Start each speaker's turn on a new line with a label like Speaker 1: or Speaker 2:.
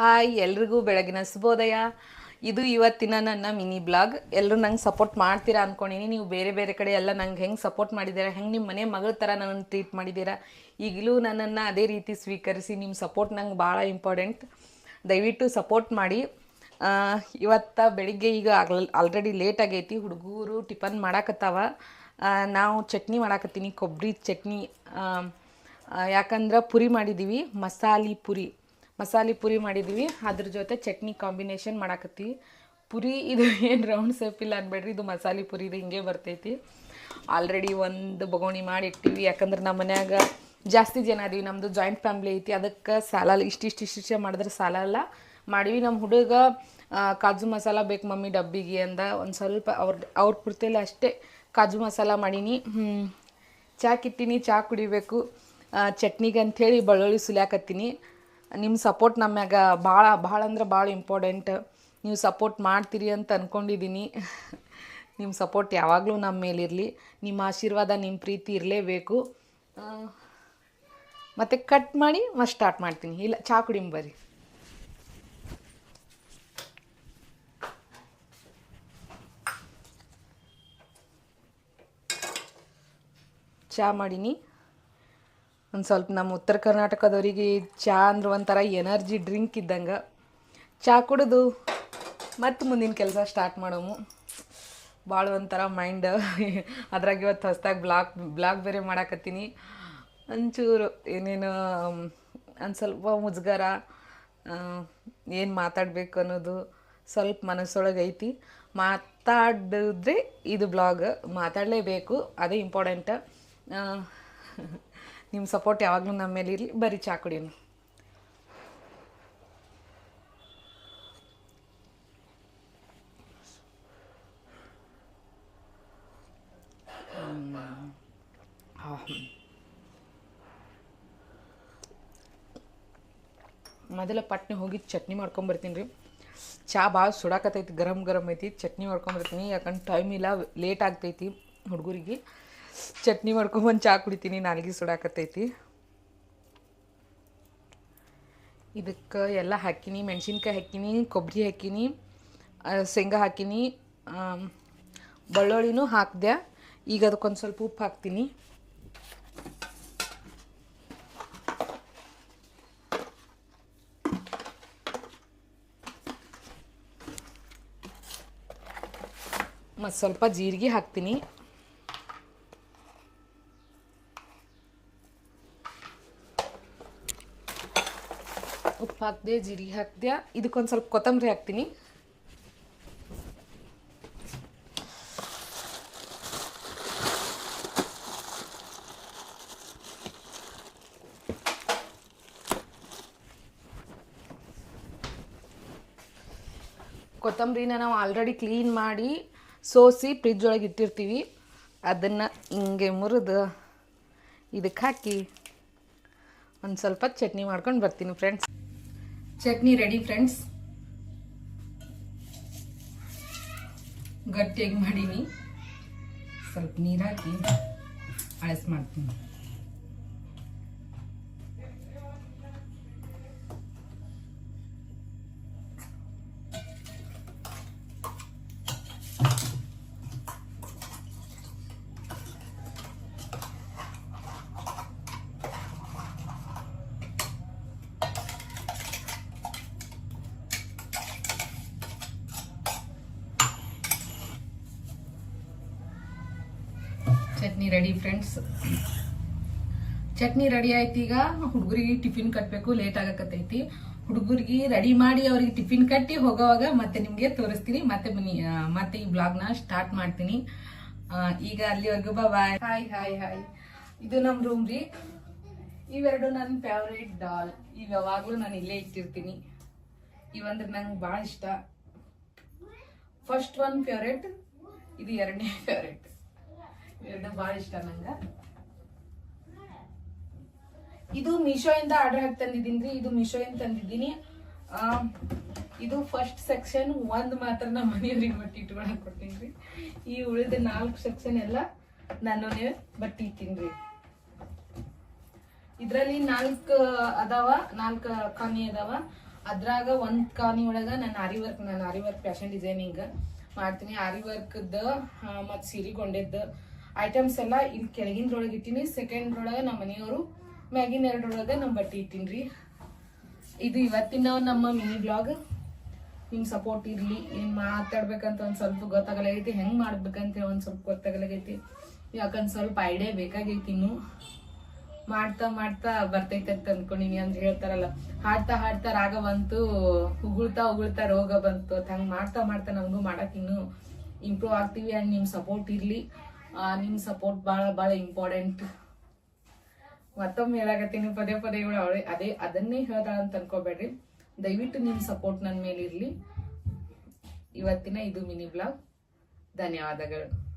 Speaker 1: Hi, ಎಲ್ರಿಗೂ ಬೆಳಗಿನ ಶುಭೋದಯ. ಇದು ಇವತ್ತಿನ ನನ್ನ ಮಿನಿ ಬ್ಲಾಗ್. ಎಲ್ಲರೂ ನಂಗೆ ಸಪೋರ್ಟ್ ಮಾಡ್ತೀರಾ ಅಂದ್ಕೊಂಡಿನಿ ನೀವು ಬೇರೆ ಬೇರೆ ಕಡೆ ಎಲ್ಲ ನಂಗೆ ಹೆಂಗೆ ಸಪೋರ್ಟ್ ಮಾಡಿದ್ದೀರಾ, ಹೆಂಗೆ ನಿಮ್ಮ ಮನೆ ಮಗಳ ಥರ ನನ್ನನ್ನು ಟ್ರೀಟ್ ಮಾಡಿದ್ದೀರಾ, ಈಗಲೂ ನನ್ನನ್ನು ಅದೇ ರೀತಿ ಸ್ವೀಕರಿಸಿ ನಿಮ್ಮ ಸಪೋರ್ಟ್ ನಂಗೆ ಭಾಳ ಇಂಪಾರ್ಟೆಂಟ್ ದಯವಿಟ್ಟು ಸಪೋರ್ಟ್ ಮಾಡಿ. ಇವತ್ತ ಬೆಳಿಗ್ಗೆ ಈಗ ಆಲ್ರೆಡಿ ಲೇಟ್ ಆಗೈತಿ. ಹುಡುಗರು ಟಿಫನ್ ಮಾಡಾಕತ್ತಾವ. ನಾವು ಚಟ್ನಿ ಮಾಡಾಕತ್ತೀನಿ ಕೊಬ್ಬರಿ ಚಟ್ನಿ. ಯಾಕಂದ್ರೆ ಪುರಿ ಮಾಡಿದ್ದೀವಿ ಮಸಾಲೆ ಪುರಿ. ಮಸಾಲೆ ಪುರಿ ಮಾಡಿದ್ದೀವಿ ಅದ್ರ ಜೊತೆ ಚಟ್ನಿ ಕಾಂಬಿನೇಷನ್ ಮಾಡಾಕತ್ತೀವಿ ಪುರಿ ಇದು ಏನು ರೌಂಡ್ ಸೇಪ್ ಇಲ್ಲ ಅನ್ಬೇಡ್ರಿ, ಇದು ಮಸಾಲೆ ಪುರಿ ಇದು ಹಿಂಗೆ ಬರ್ತೈತಿ. ಆಲ್ರೆಡಿ ಒಂದು ಬಗೋಣಿ ಮಾಡಿ ಇಟ್ಟೀವಿ. ಯಾಕಂದ್ರೆ ನಮ್ಮ ಮನ್ಯಾಗ ಜಾಸ್ತಿ ಜನ ಅದೀವಿ. ನಮ್ಮದು ಜಾಯಿಂಟ್ ಫ್ಯಾಮ್ಲಿ ಐತಿ. ಅದಕ್ಕೆ ಸಾಲಲ್ಲ ಇಷ್ಟಿಷ್ಟು ಇಷ್ಟಿಷ್ಟೇ ಮಾಡಿದ್ರೆ ಸಾಲಲ್ಲ ಮಾಡಿವಿ ನಮ್ಮ ಹುಡುಗ ಕಾಜು ಮಸಾಲ ಬೇಕು ಮಮ್ಮಿ ಡಬ್ಬಿಗೆ ಅಂದ. ಒಂದು ಸ್ವಲ್ಪ ಅವ್ರ ಅವ್ರ ಪೂರ್ತಿಯಲ್ಲಿ ಅಷ್ಟೇ ಕಾಜು ಮಸಾಲ ಮಾಡೀನಿ. ಹ್ಮ್. ಚಾ ಕಿಟ್ಟಿನಿ ಚಾ ಕುಡಿಬೇಕು. ಚಟ್ನಿಗೆ ಅಂಥೇಳಿ ಬೆಳ್ಳುಳ್ಳಿ ಸುಲ್ಯಾಕತ್ತೀನಿ. ನಿಮ್ಮ ಸಪೋರ್ಟ್ ನಮ್ಯಾಗ ಭಾಳ ಭಾಳ ಅಂದ್ರೆ ಭಾಳ ಇಂಪಾರ್ಟೆಂಟ್ ನೀವು ಸಪೋರ್ಟ್ ಮಾಡ್ತೀರಿ ಅಂತ ಅಂದ್ಕೊಂಡಿದ್ದೀನಿ ನಿಮ್ಮ ಸಪೋರ್ಟ್ ಯಾವಾಗಲೂ ನಮ್ಮ ಮೇಲಿರಲಿ. ನಿಮ್ಮ ಆಶೀರ್ವಾದ ನಿಮ್ಮ ಪ್ರೀತಿ ಇರಲೇಬೇಕು. ಮತ್ತು ಕಟ್ ಮಾಡಿ ಮತ್ತೆ ಸ್ಟಾರ್ಟ್ ಮಾಡ್ತೀನಿ. ಇಲ್ಲ, ಚಾ ಬರ್ರಿ. ಚಾ ಮಾಡೀನಿ. ಒಂದು ಸ್ವಲ್ಪ ನಮ್ಮ ಉತ್ತರ ಕರ್ನಾಟಕದವರಿಗೆ ಚಾ ಅಂದ್ರೆ ಒಂಥರ ಎನರ್ಜಿ ಡ್ರಿಂಕ್ ಇದ್ದಂಗೆ. ಚಾ ಕುಡಿದು ಮತ್ತೆ ಮುಂದಿನ ಕೆಲಸ ಸ್ಟಾರ್ಟ್ ಮಾಡೋಮು. ಭಾಳ ಒಂಥರ ಮೈಂಡ್ ಅದ್ರಾಗ ಇವತ್ತು ಹೊಸ್ದಾಗಿ ಬ್ಲಾಗ್ ಬ್ಲಾಗ್ ಬೇರೆ ಮಾಡಾಕತ್ತೀನಿ. ಒಂಚೂರು ಏನೇನು, ಒಂದು ಸ್ವಲ್ಪ ಮುಜುಗರ ಏನು ಮಾತಾಡಬೇಕು ಅನ್ನೋದು ಸ್ವಲ್ಪ ಮನಸ್ಸೊಳಗೆ ಐತಿ. ಮಾತಾಡಿದ್ರೆ ಇದು ಬ್ಲಾಗ್, ಮಾತಾಡಲೇಬೇಕು, ಅದೇ ಇಂಪಾರ್ಟೆಂಟ್ ನಿಮ್ಮ ಸಪೋರ್ಟ್ ಯಾವಾಗಲೂ ನಮ್ಮ ಮೇಲೆ ಇರಲಿ, ಬರೀ ಚಾ ಕುಡಿಯೋಣ ಮೊದಲ ಪಟ್ನೆ ಹೋಗಿ ಚಟ್ನಿ ಮಾಡ್ಕೊಂಬರ್ತೀನಿ ರೀ. ಚಾ ಭಾಳ ಸುಡಾಕತ್ತೈತಿ ಗರಮ್ ಗರಮ್ ಐತಿ, ಚಟ್ನಿ ಮಾಡ್ಕೊಂಬರ್ತೀನಿ. ಯಾಕಂದ್ರೆ ಟೈಮ್ ಇಲ್ಲ ಲೇಟ್ ಆಗ್ತೈತಿ ಹುಡುಗರಿಗೆ. ಚಟ್ನಿ ಮಾಡ್ಕೊಂಬಂದು ಚಾ ಕುಡಿತೀನಿ, ನಾಲ್ಗೆ ಸುಡಾಕತ್ತೈತಿ. ಇದಕ್ಕೆ ಎಲ್ಲ ಹಾಕಿನಿ, ಮೆಣಸಿನ್ಕಾಯಿ ಹಾಕಿನಿ ಕೊಬ್ಬರಿ ಹಾಕಿನಿ ಶೇಂಗಾ ಹಾಕಿನಿ ಬೆಳ್ಳುಳ್ಳಿನೂ ಹಾಕಿದೆ. ಈಗ ಅದಕ್ಕೊಂದು ಸ್ವಲ್ಪ ಉಪ್ಪು ಹಾಕ್ತೀನಿ. ಮತ್ತು ಸ್ವಲ್ಪ ಜೀರಿಗೆ ಹಾಕ್ತೀನಿ. ಉಪ್ಪು ಹಾಕ್ದೆ ಜೀರಿಗೆ ಹಾಕ್ದೆ. ಇದಕ್ಕೊಂದು ಸ್ವಲ್ಪ ಕೊತ್ತಂಬರಿ ಹಾಕ್ತೀನಿ. ಕೊತ್ತಂಬರಿನ ನಾವು ಆಲ್ರೆಡಿ ಕ್ಲೀನ್ ಮಾಡಿ ಸೋಸಿ ಫ್ರಿಜ್ ಒಳಗೆ ಇಟ್ಟಿರ್ತೀವಿ. ಅದನ್ನು ಹಿಂಗೆ ಮುರಿದು ಇದಕ್ಕೆ ಹಾಕಿ ಒಂದು ಸ್ವಲ್ಪ ಚಟ್ನಿ ಮಾಡ್ಕೊಂಡು ಬರ್ತೀನಿ ಫ್ರೆಂಡ್ಸ್ ಚಟ್ನಿ ರೆಡಿ ಫ್ರೆಂಡ್ಸ್ ಗಟ್ಟಿಯಾಗಿ ಮಾಡೀನಿ. ಸ್ವಲ್ಪ ನೀರು ಹಾಕಿ ಅಳಸ್ ಮಾಡ್ತೀನಿ. Chutney ready friends chutney ready ಆಯ್ತು ಈಗ. ಹುಡುಗರಿಗೆ ಟಿಫಿನ್ ಕಟ್ಟಬೇಕು ಲೇಟ್ ಆಗಕತ್ತೈತಿ. ಹುಡುಗರಿಗೆ ರೆಡಿ ಮಾಡಿ ಅವ್ರಿಗೆ ಟಿಫಿನ್ ಕಟ್ಟಿ ಹೋಗೋವಾಗ ಮತ್ತೆ ನಿಮಗೆ ತೋರಿಸ್ತೀನಿ. ಮತ್ತೆ ಬನ್ನಿ ಮತ್ತೆ ಈ ಬ್ಲಾಗ್ನ ಸ್ಟಾರ್ಟ್ ಮಾಡ್ತೀನಿ. ಈಗ ಅಲ್ಲಿವರೆಗೂ ಬಾಯ್ ಹಾಯ್ ಹಾಯ್ ಹಾಯ್ ಇದು ನಮ್ಮ ರೂಮ್ ರೀ. ಇವೆರಡು ನನ್ನ ಫೇವ್ರೇಟ್ ಡಾಲ್ ಇವು ಯಾವಾಗಲೂ ನಾನು ಇಲ್ಲೇ ಇಟ್ಟಿರ್ತೀನಿ. ಇವಂದ್ರೆ ನಂಗೆ ಭಾಳ ಇಷ್ಟ. ಫಸ್ಟ್ ಒನ್ ಫೇವ್ರೇಟ್ ಇದು ಎರಡನೇ ಫೇವ್ರೇಟ್ ಎರಡು ಭಾಳ ಇಷ್ಟ ನಂಗೆ. ಇದು ಮೀಶೋ ಆರ್ಡರ್ ಹಾಕಿ ತಂದಿದ್ದೀನಿ ಇದು ಮೀಶೋ ಇಂದ ತಂದಿದ್ದೀನಿ ಇದು ಫಸ್ಟ್ ಸೆಕ್ಷನ್ ಒಂದ್ ಮಾತ್ರ ನಮ್ಮ ಮನೆಯವ್ರಿಗೆ ಬಟ್ಟೆ ಇಟ್ಕೊಳಕ್ ಕೊಡ್ತೀನಿ ಈ ಉಳಿದ ನಾಲ್ಕು ಸೆಕ್ಷನ್ ಎಲ್ಲ ನಾನು ಬಟ್ಟೆ ಇಟ್ಟಿನಿ ರೀ. ಇದ್ರಲ್ಲಿ ನಾಲ್ಕು ಅದಾವ, ನಾಲ್ಕು ಕಾನಿ ಅದಾವ. ಅದ್ರಾಗ ಒಂದ್ ಕಾನಿ ಒಳಗ ನಾನು ಆರಿ ವರ್ಕ್ ನಾನು ಆರಿ ವರ್ಕ್ ಫ್ಯಾಷನ್ ಡಿಸೈನಿಂಗ್ ಮಾಡ್ತೀನಿ. ಆರಿ ವರ್ಕ್ದ ಮತ್ತು ಸೀರೆಗೊಂಡಿದ್ದ ಐಟಮ್ಸ್ ಎಲ್ಲ ಇನ್ ಕೆಳಗಿಂದ್ರೊಳಗೆ ಇಟ್ಟಿನಿ. ಸೆಕೆಂಡ್ ಒಳಗೆ ನಮ್ಮ ಮನೆಯವರು, ಮ್ಯಾಗಿನ ಎರಡರೊಳಗೆ ನಮ್ಮ ಬಟ್ಟೆ ಇಟ್ಟಿನ್ರಿ. ಇದು ಇವತ್ತಿನ ನಮ್ಮ ಮಿನಿ ಬ್ಲಾಗ್ ನಿಮ್ಮ ಸಪೋರ್ಟ್ ಇರ್ಲಿ. ಏನು ಮಾತಾಡ್ಬೇಕಂತ ಒಂದು ಸ್ವಲ್ಪ ಗೊತ್ತಾಗಲಾಗೈತಿ, ಹೆಂಗ್ ಮಾಡ್ಬೇಕಂತ ಒಂದು ಸ್ವಲ್ಪ ಗೊತ್ತಾಗಲಾಗೈತಿ. ಯಾಕಂದ್ರೆ ಸ್ವಲ್ಪ ಐಡಿಯಾ ಬೇಕಾಗೈತಿ ಇನ್ನು. ಮಾಡ್ತಾ ಮಾಡ್ತಾ ಬರ್ತೈತೆ ಅಂತ ಅನ್ಕೊಂಡಿನಿ ಅಂತ ಹೇಳ್ತಾರಲ್ಲ. ಹಾಡ್ತಾ ಹಾಡ್ತಾ ರಾಗ ಬಂತು, ಉಗುಳ್ತಾ ಉಗುಳ್ತಾ ರೋಗ ಬಂತು. ಅಂತ ಹಂಗ್ ಮಾಡ್ತಾ ಮಾಡ್ತಾ ನಮಗೂ ಮಾಡಕ್ ಇನ್ನು ಇಂಪ್ರೂವ್ ಆಗ್ತೀವಿ ಅಂಡ್ ನಿಮ್ಮ ಸಪೋರ್ಟ್ ಇರ್ಲಿ. ಆ, ನಿಮ್ ಸಪೋರ್ಟ್ ಭಾಳ ಭಾಳ ಇಂಪಾರ್ಟೆಂಟ್ ಮತ್ತೊಮ್ಮೆ ಹೇಳಾಕತ್ತೀನಿ ಪದೇ ಪದೇ ಇವಳು ಅವಳೆ. ಅದೇ ಅದನ್ನೇ ಹೇಳ್ತಾಳ ಅಂತ ಅನ್ಕೋಬೇಡ್ರಿ. ದಯವಿಟ್ಟು ನಿಮ್ಮ ಸಪೋರ್ಟ್ ನನ್ನ ಮೇಲೆ ಇರಲಿ. ಇವತ್ತಿನ ಇದು ಮಿನಿ ಬ್ಲಾಗ್ ಧನ್ಯವಾದಗಳು.